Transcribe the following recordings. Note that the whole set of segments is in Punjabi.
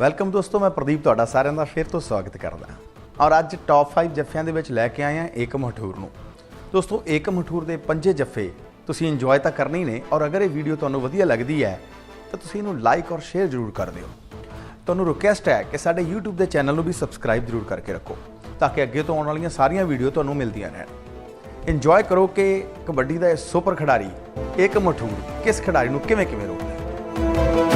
ਵੈਲਕਮ ਦੋਸਤੋ, ਮੈਂ ਪ੍ਰਦੀਪ ਤੁਹਾਡਾ ਸਾਰਿਆਂ ਦਾ ਫਿਰ ਤੋਂ ਸਵਾਗਤ ਕਰਦਾ ਔਰ ਅੱਜ ਟੌਪ 5 ਜੱਫਿਆਂ ਦੇ ਵਿੱਚ ਲੈ ਕੇ ਆਏ ਹਾਂ ਏਕਮ ਹਠੂਰ ਨੂੰ। ਦੋਸਤੋ, ਏਕਮ ਹਠੂਰ ਦੇ ਪੰਜੇ ਜੱਫੇ ਤੁਸੀਂ ਇੰਜੋਏ ਤਾਂ ਕਰਨੇ ਹੀ ਨੇ, ਔਰ ਅਗਰ ਇਹ ਵੀਡੀਓ ਤੁਹਾਨੂੰ ਵਧੀਆ ਲੱਗਦੀ ਹੈ, ਤਾਂ ਤੁਸੀਂ ਇਹਨੂੰ ਲਾਈਕ ਔਰ ਸ਼ੇਅਰ ਜ਼ਰੂਰ ਕਰ ਦਿਓ। ਤੁਹਾਨੂੰ ਰਿਕੁਐਸਟ ਹੈ ਕਿ ਸਾਡੇ YouTube ਦੇ ਚੈਨਲ ਨੂੰ ਵੀ ਸਬਸਕ੍ਰਾਈਬ ਜ਼ਰੂਰ ਕਰਕੇ ਰੱਖੋ, ਤਾਂ ਕਿ ਅੱਗੇ ਤੋਂ ਆਉਣ ਵਾਲੀਆਂ ਸਾਰੀਆਂ ਵੀਡੀਓ ਤੁਹਾਨੂੰ ਮਿਲਦੀਆਂ ਰਹਿਣ। ਇੰਜੋਏ ਕਰੋ ਕਿ ਕਬੱਡੀ ਦਾ ਇਹ ਸੁਪਰ ਖਿਡਾਰੀ ਏਕਮ ਹਠੂਰ ਕਿਸ ਖਿਡਾਰੀ ਨੂੰ ਕਿਵੇਂ ਕਿਵੇਂ ਰੋਕਦਾ ਹੈ।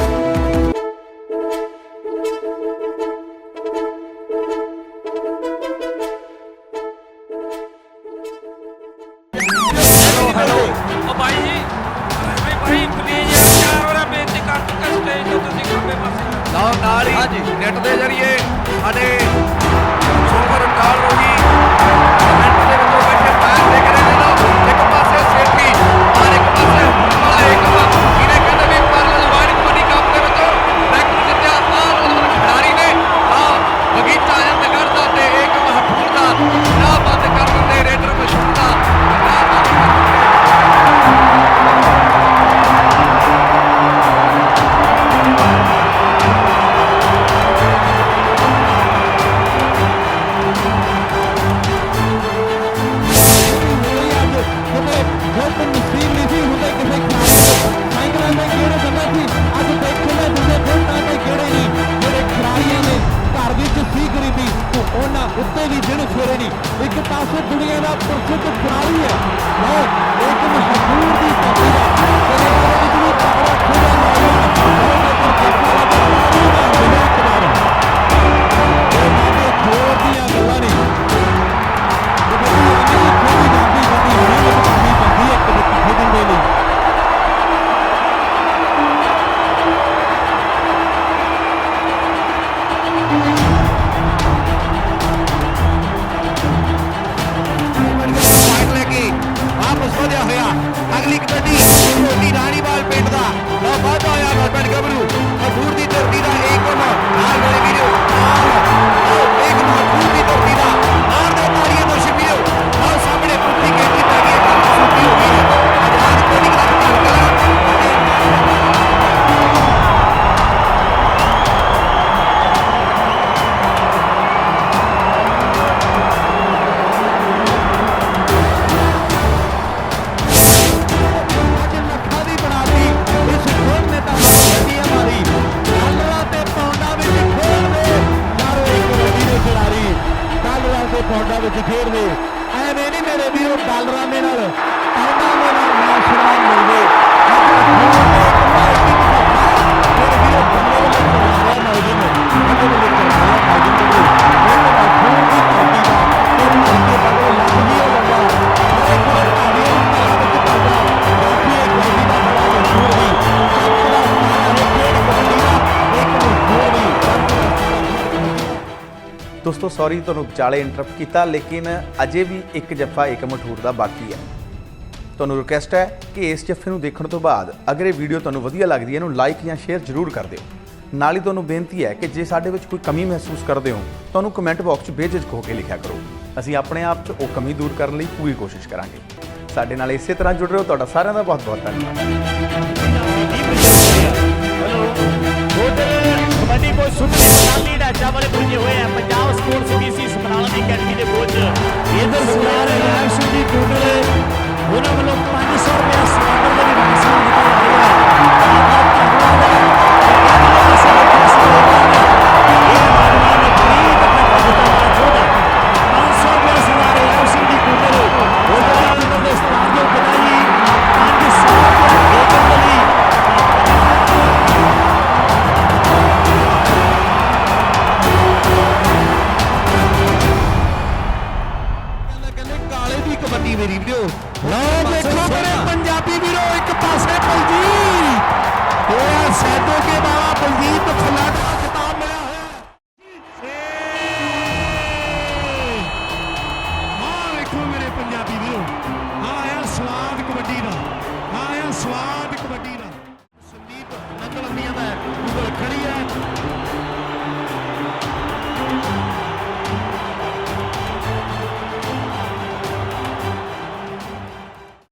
ਹੈਲੋ ਹੈਲੋ ਉਹ ਭਾਈ ਜੀ ਭਾਈ ਭਾਈ ਪਲੀਜ਼ ਯਾਰ ਚਾਰ ਵਾਰਾ ਬੇਨਤੀ ਕਰ ਚੁੱਕਾ ਸਟੇਜ ਤੋਂ ਤੁਸੀਂ ਖੱਬੇ ਪਾਸੇ ਲਓ ਨਾਲ ਹੀ ਨੈਟ ਦੇ ਜ਼ਰੀਏ ਸਾਡੇ ਸੁਪਰ ਕਾਲ ਹੋ ਗਈ। ਉਹਨਾਂ ਉੱਤੇ ਵੀ ਦਿਨ ਫੇਰੇ ਨਹੀਂ। ਇੱਕ ਪਾਸੇ ਦੁਨੀਆ ਦਾ ਪ੍ਰਸਿੱਧ ਖਿਡਾਰੀ ਹੈ। ਲਓ, ਇੱਕ ਮਸ਼ਹੂਰ ਦੀ ਟੱਪੀ ਵਾਪਸ ਹੋਇਆ। ਅਗਲੀ ਕਬੱਡੀ ਛੋਟੀ ਰਾਣੀਵਾਲ ਪਿੰਡ ਦਾ। ਲਓ ਵਾਧਾ ਹੋਇਆ ਨੌਜਵਾਨ ਗੱਭਰੂ ਮਜ਼ਦੂਰ ਦੀ ਧਰਤੀ ਦਾ ਏਕਮ। ਨਾਲ ਮੇਰੇ ਵੀਰੋ ਆਓ ਖੇਡਦੇ ਐਵੇਂ ਨਹੀਂ ਮੇਰੇ ਵੀਰੋ ਡਾਲਰਾਂ ਦੇ ਨਾਲ। ਦੋਸਤੋ ਸੌਰੀ ਤੁਹਾਨੂੰ ਵਿਚਾਲੇ ਇੰਟਰਪਟ ਕੀਤਾ, ਲੇਕਿਨ ਅਜੇ ਵੀ ਇੱਕ ਜੱਫਾ, ਇੱਕ ਮਠੂਰ ਦਾ ਬਾਕੀ ਹੈ। ਤੁਹਾਨੂੰ ਰਿਕੁਐਸਟ ਹੈ ਕਿ ਇਸ ਜੱਫੇ ਨੂੰ ਦੇਖਣ ਤੋਂ ਬਾਅਦ ਅਗਰ ਇਹ ਵੀਡੀਓ ਤੁਹਾਨੂੰ ਵਧੀਆ ਲੱਗਦੀ ਹੈ, ਇਹਨੂੰ ਲਾਈਕ ਜਾਂ ਸ਼ੇਅਰ ਜ਼ਰੂਰ ਕਰ ਦਿਓ। ਨਾਲ ਹੀ ਤੁਹਾਨੂੰ ਬੇਨਤੀ ਹੈ ਕਿ ਜੇ ਸਾਡੇ ਵਿੱਚ ਕੋਈ ਕਮੀ ਮਹਿਸੂਸ ਕਰਦੇ ਹੋ, ਤੁਹਾਨੂੰ ਕਮੈਂਟ ਬਾਕਸ 'ਚ ਬੇਝਿਜਕ ਹੋ ਕੇ ਲਿਖਿਆ ਕਰੋ। ਅਸੀਂ ਆਪਣੇ ਆਪ 'ਚ ਉਹ ਕਮੀ ਦੂਰ ਕਰਨ ਲਈ ਪੂਰੀ ਕੋਸ਼ਿਸ਼ ਕਰਾਂਗੇ। ਸਾਡੇ ਨਾਲ ਇਸੇ ਤਰ੍ਹਾਂ ਜੁੜ ਰਹੋ ਤੁਹਾਡਾ ਸਾਰਿਆਂ ਦਾ ਬਹੁਤ ਬਹੁਤ ਧੰਨਵਾਦ ਕੋਈ ਕੋਚ ਚਾਲੀ ਸਟਾਰਲੀ ਢਾਂਚਾ ਵਾਲੇ ਪੁੱਜੇ ਹੋਏ ਆ। ਪੰਜਾਬ ਸਪੋਰਟਸ ਬੀਸੀ ਸਮਰਾਲਾ ਦੀ ਅਕੈਡਮੀ ਦੇ ਕੋਚ ਇਧਰ ਸਰਦਾਰ ਰਾਜ ਜੀ ਟੋਟਲ। ਉਹਨਾਂ ਵੱਲੋਂ 500 ਰੁਪਏ ਸਿਲੰਡਰ ਦੇ ਵੀ ਦਿੱਤਾ ਜਾ ਰਿਹਾ ਹੈ। ਹਾਂ ਵੇਖੋ ਮੇਰੇ ਪੰਜਾਬੀ ਵੀਰੋ